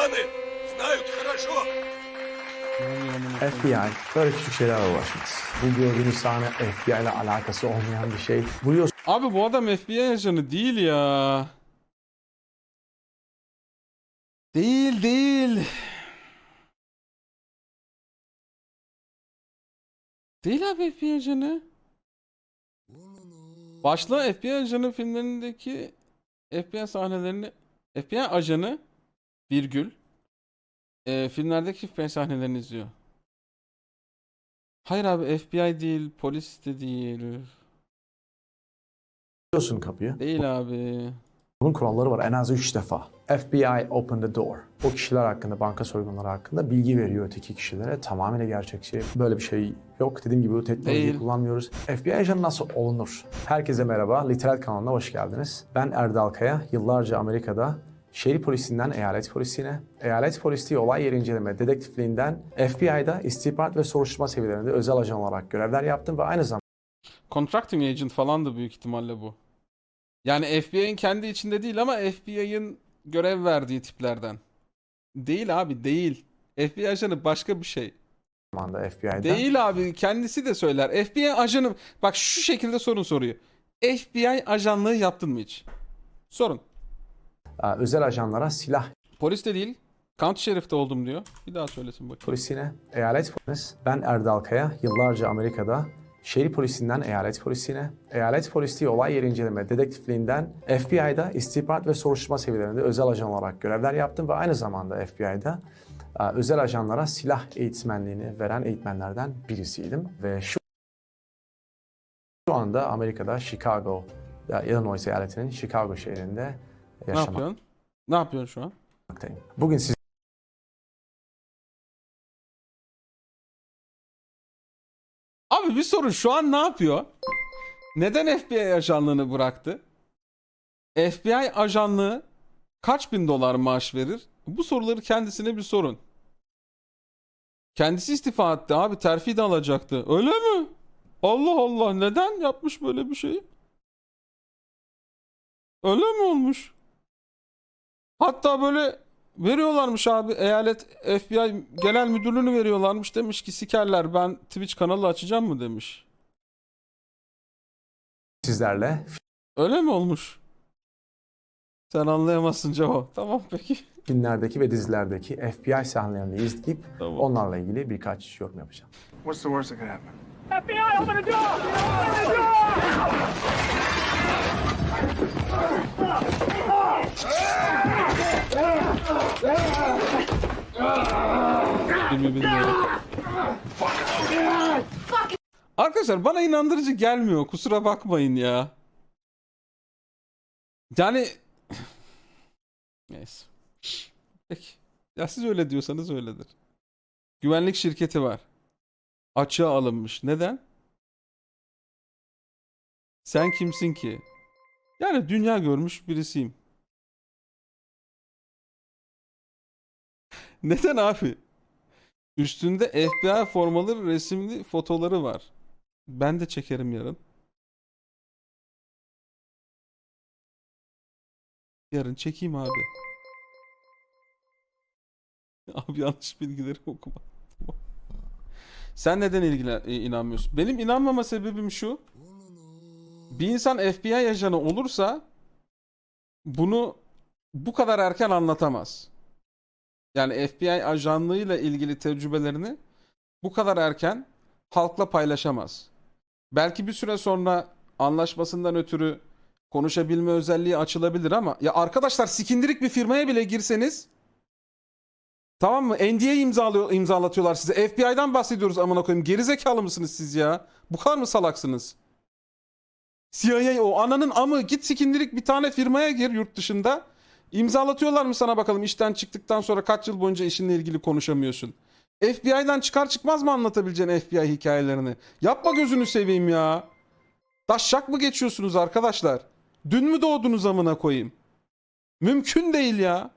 такое блокада? Старые партизаны знают хорошо. FBI böyle küçük şeylerle uğraşmaz. Bu gördüğünüz sahne FBI ile alakası olmayan bir şey. Buluyorsunuz Abi bu adam FBI ajanı değil ya. Değil değil. Değil abi FBI ajanı. Başla FBI ajanı filmlerindeki FBI sahnelerini FBI ajanı virgül e, filmlerdeki FBI sahnelerini izliyor. Hayır abi FBI değil, polis de değil. kapıyı. Değil abi. Bunun kuralları var en az 3 defa. FBI open the door. O kişiler hakkında, banka soygunları hakkında bilgi veriyor öteki kişilere. Tamamıyla gerçekçi. Böyle bir şey yok. Dediğim gibi bu teknolojiyi Değil. kullanmıyoruz. FBI ajanı nasıl olunur? Herkese merhaba. Literal kanalına hoş geldiniz. Ben Erdal Kaya. Yıllarca Amerika'da şehir polisinden eyalet polisine, eyalet polisliği olay yeri inceleme dedektifliğinden FBI'da istihbarat ve soruşturma seviyelerinde özel ajan olarak görevler yaptım ve aynı zamanda Contracting agent falan da büyük ihtimalle bu. Yani FBI'nin kendi içinde değil ama FBI'nin görev verdiği tiplerden. Değil abi değil. FBI ajanı başka bir şey. FBI'da Değil abi kendisi de söyler. FBI ajanı bak şu şekilde sorun soruyor. FBI ajanlığı yaptın mı hiç? Sorun. Özel ajanlara silah Polis de değil. County Sheriff'te oldum diyor. Bir daha söylesin bakayım. polisine, eyalet polis. Ben Erdal Kaya. Yıllarca Amerika'da şehir polisinden eyalet polisine, eyalet polisliği olay yeri inceleme dedektifliğinden FBI'da istihbarat ve soruşturma seviyelerinde özel ajan olarak görevler yaptım ve aynı zamanda FBI'da özel ajanlara silah eğitmenliğini veren eğitmenlerden birisiydim ve şu şu anda Amerika'da Chicago, Illinois eyaletinin Chicago şehrinde Ne yaşamaktayım. yapıyorsun? Ne yapıyorsun şu an? Bugün siz Abi bir sorun şu an ne yapıyor? Neden FBI ajanlığını bıraktı? FBI ajanlığı kaç bin dolar maaş verir? Bu soruları kendisine bir sorun. Kendisi istifa etti abi terfi de alacaktı. Öyle mi? Allah Allah neden yapmış böyle bir şeyi? Öyle mi olmuş? Hatta böyle veriyorlarmış abi eyalet FBI genel müdürlüğünü veriyorlarmış demiş ki sikerler ben Twitch kanalı açacağım mı demiş. sizlerle Öyle mi olmuş? Sen anlayamazsın cevap. Tamam peki. filmlerdeki ve dizilerdeki FBI sahnelerini izleyip Tamam. onlarla ilgili birkaç yorum yapacağım. What's the worst that could happen? FBI, open the door! Open the door! Arkadaşlar bana inandırıcı gelmiyor. Kusura bakmayın ya. Yani neyse. Peki. Ya siz öyle diyorsanız öyledir. Güvenlik şirketi var. Açığa alınmış. Neden? Sen kimsin ki? Yani dünya görmüş birisiyim. Neden abi? Üstünde FBI formalı resimli fotoları var. Ben de çekerim yarın. Yarın çekeyim abi. Abi yanlış bilgileri okuma. Sen neden ilgilen e, inanmıyorsun? Benim inanmama sebebim şu. Bir insan FBI ajanı olursa bunu bu kadar erken anlatamaz. Yani FBI ajanlığıyla ilgili tecrübelerini bu kadar erken halkla paylaşamaz. Belki bir süre sonra anlaşmasından ötürü konuşabilme özelliği açılabilir ama ya arkadaşlar sikindirik bir firmaya bile girseniz tamam mı? NDA imzalıyor, imzalatıyorlar size. FBI'dan bahsediyoruz amına koyayım. Gerizekalı mısınız siz ya? Bu kadar mı salaksınız? CIA o ananın amı git sikindirik bir tane firmaya gir yurt dışında. İmzalatıyorlar mı sana bakalım işten çıktıktan sonra kaç yıl boyunca işinle ilgili konuşamıyorsun. FBI'dan çıkar çıkmaz mı anlatabileceğin FBI hikayelerini? Yapma gözünü seveyim ya. Taşşak mı geçiyorsunuz arkadaşlar? Dün mü doğdunuz amına koyayım? Mümkün değil ya.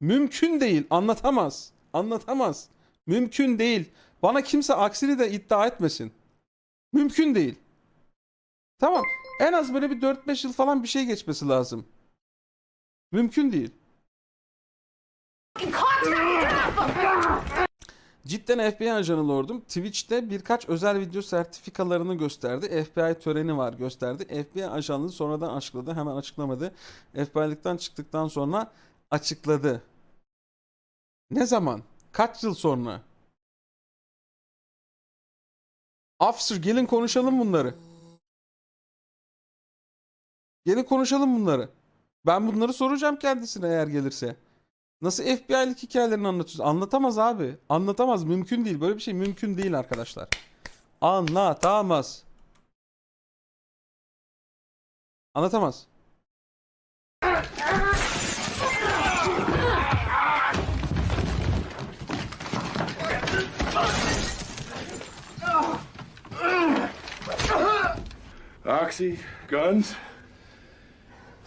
Mümkün değil. Anlatamaz. Anlatamaz. Mümkün değil. Bana kimse aksini de iddia etmesin. Mümkün değil. Tamam. En az böyle bir 4-5 yıl falan bir şey geçmesi lazım. Mümkün değil. Cidden FBI ajanı lordum. Twitch'te birkaç özel video sertifikalarını gösterdi. FBI töreni var gösterdi. FBI ajanlığı sonradan açıkladı. Hemen açıklamadı. FBI'likten çıktıktan sonra açıkladı. Ne zaman? Kaç yıl sonra? Officer gelin konuşalım bunları. Gelin konuşalım bunları. Ben bunları soracağım kendisine eğer gelirse. Nasıl FBI'lik hikayelerini anlatıyorsun? Anlatamaz abi. Anlatamaz. Mümkün değil. Böyle bir şey mümkün değil arkadaşlar. Anlatamaz. Anlatamaz. Oxy, guns.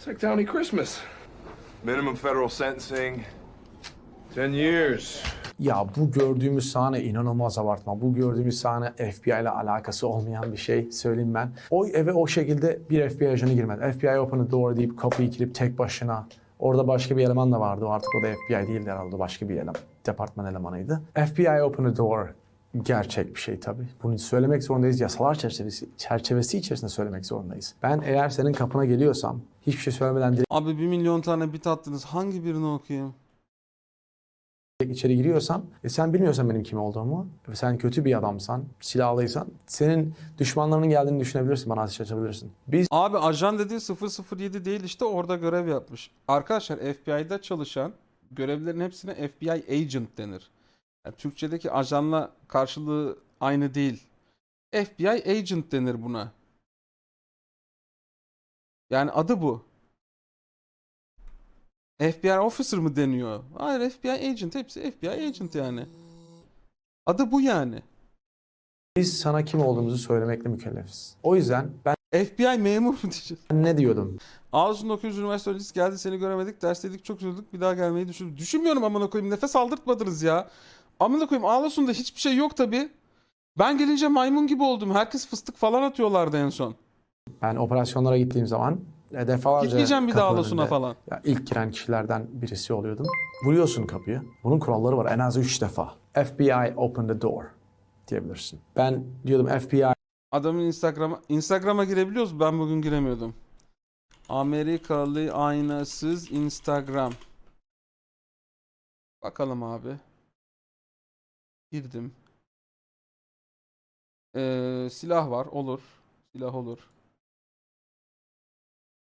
It's like Downey Christmas. Minimum federal sentencing 10 years. Ya bu gördüğümüz sahne inanılmaz abartma. Bu gördüğümüz sahne FBI ile alakası olmayan bir şey söyleyeyim ben. O eve o şekilde bir FBI ajanı girmedi. FBI open the door deyip kapıyı kilip tek başına. Orada başka bir eleman da vardı. O artık o da FBI değildi herhalde. Başka bir eleman. Departman elemanıydı. FBI open the door gerçek bir şey tabii. Bunu söylemek zorundayız. Yasalar çerçevesi, çerçevesi içerisinde söylemek zorundayız. Ben eğer senin kapına geliyorsam hiçbir şey söylemeden direkt Abi bir milyon tane bit attınız. Hangi birini okuyayım? içeri giriyorsan, e sen bilmiyorsan benim kim olduğumu ve sen kötü bir adamsan, silahlıysan, senin düşmanlarının geldiğini düşünebilirsin, bana ateş açabilirsin. Biz Abi ajan dediği 007 değil işte orada görev yapmış. Arkadaşlar FBI'da çalışan görevlerin hepsine FBI agent denir. Yani Türkçedeki ajanla karşılığı aynı değil. FBI agent denir buna. Yani adı bu. FBI officer mı deniyor? Hayır FBI agent. Hepsi FBI agent yani. Adı bu yani. biz sana kim olduğumuzu söylemekle mükellefiz. O yüzden ben FBI memur mu diyeceğiz? ne diyordum? Ağustos 900 üniversite öğrencisi geldi seni göremedik. Dersteydik çok üzüldük. Bir daha gelmeyi düşün. Düşünmüyorum amına koyayım. Nefes aldırtmadınız ya. Amına koyayım Ağustos'ta hiçbir şey yok tabi. Ben gelince maymun gibi oldum. Herkes fıstık falan atıyorlardı en son. Ben operasyonlara gittiğim zaman e, defalarca Gitmeyeceğim bir daha önünde, falan. Ya ilk giren kişilerden birisi oluyordum. Vuruyorsun kapıyı. Bunun kuralları var en az 3 defa. FBI open the door diyebilirsin. Ben diyordum FBI Adamın Instagram'a Instagram'a girebiliyoruz. Ben bugün giremiyordum. Amerikalı aynasız Instagram. Bakalım abi. Girdim. Ee, silah var. Olur. Silah olur.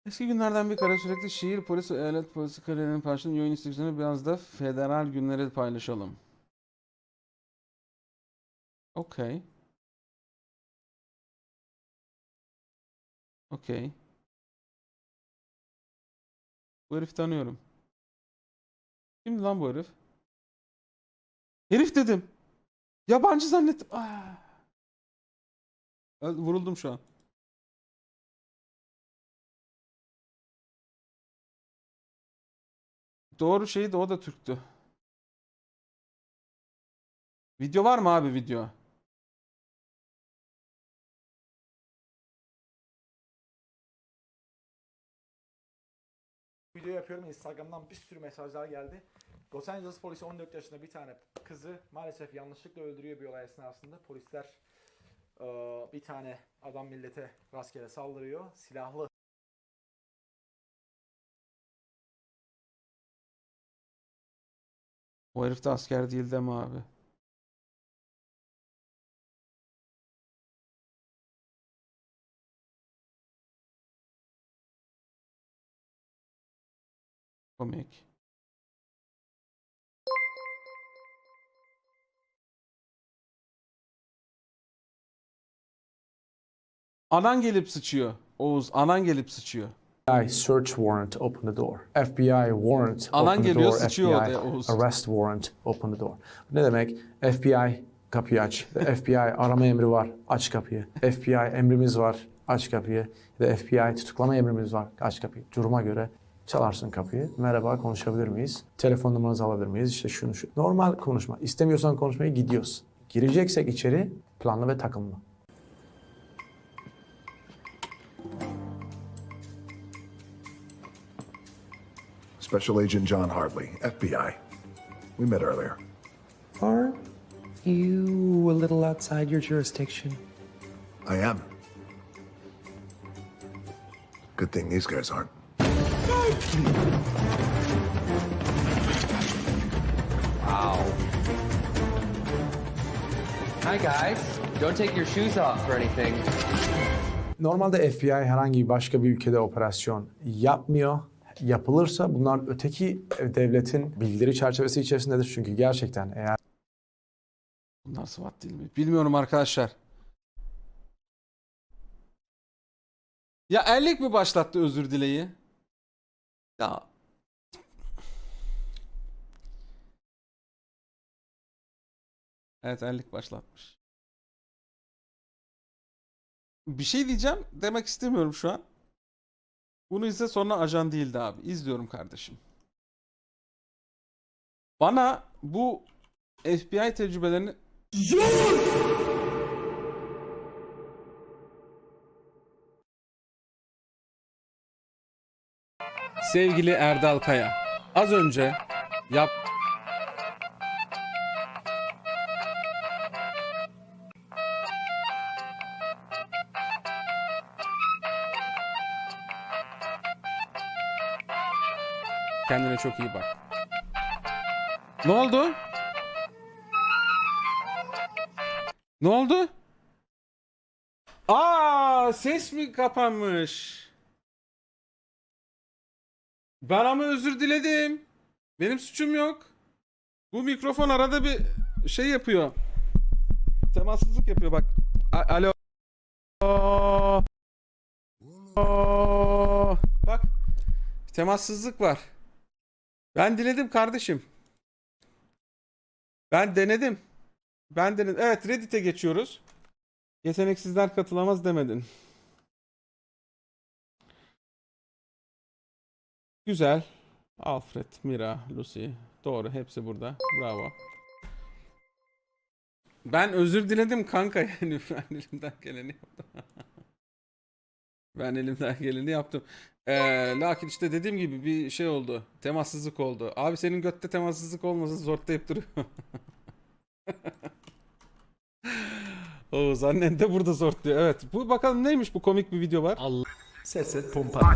Eski günlerden bir kare sürekli şehir polisi, eyalet polisi kariyerinin paylaşılan yayın istasyonu biraz da federal günleri paylaşalım. Okey. Okey. Bu herifi tanıyorum. Kimdi lan bu herif? Herif dedim. Yabancı zannettim. Ah. Vuruldum şu an. Doğru şeydi o da Türktü. Video var mı abi video? video yapıyorum. Instagram'dan bir sürü mesajlar geldi. Los Angeles polisi 14 yaşında bir tane kızı maalesef yanlışlıkla öldürüyor bir olay esnasında. Polisler eee, bir tane adam millete rastgele saldırıyor. Silahlı O herif de asker değil deme abi. Komik. Anan gelip sıçıyor. Oğuz anan gelip sıçıyor. search warrant open the door. FBI warrant open the geliyor, door. FBI arrest warrant open the door. Ne demek? FBI kapıyı aç. FBI arama emri var. Aç kapıyı. FBI emrimiz var. Aç kapıyı. Ya da FBI tutuklama emrimiz var. Aç kapıyı. Duruma göre çalarsın kapıyı. Merhaba konuşabilir miyiz? Telefon numaranızı alabilir miyiz? İşte şunu şu. Normal konuşma. İstemiyorsan konuşmaya gidiyorsun. Gireceksek içeri planlı ve takımlı. Special Agent John Hartley, FBI. We met earlier. Aren't you a little outside your jurisdiction? I am. Good thing these guys aren't. Hi, guys. Don't take your shoes off or anything. Normalde FBI herhangi başka bir ülkede operasyon yapmıyor. Yapılırsa bunlar öteki devletin bilgileri çerçevesi içerisindedir. Çünkü gerçekten eğer Bunlar SWAT değil mi? Bilmiyorum arkadaşlar. Ya erlik mi başlattı özür dileği? Ya Evet erlik başlatmış. Bir şey diyeceğim demek istemiyorum şu an. Bunu izle sonra ajan değildi abi. İzliyorum kardeşim. Bana bu FBI tecrübelerini Sevgili Erdal Kaya, az önce yap Kendine çok iyi bak. Ne oldu? Ne oldu? Aa, ses mi kapanmış? Ben ama özür diledim. Benim suçum yok. Bu mikrofon arada bir şey yapıyor. Temassızlık yapıyor bak. A- Alo. Alo. Bak. Temassızlık var. Ben diledim kardeşim. Ben denedim. Ben denedim. Evet Reddit'e geçiyoruz. Yeteneksizler katılamaz demedin. Güzel. Alfred, Mira, Lucy. Doğru. Hepsi burada. Bravo. Ben özür diledim kanka yani. Ben elimden geleni yaptım. ben elimden geleni yaptım. Ee, lakin işte dediğim gibi bir şey oldu. Temassızlık oldu. Abi senin götte temassızlık olmasın zortlayıp duruyor. Oğuz annen de burada zortluyor. Evet. Bu bakalım neymiş bu komik bir video var. Ses et pompa.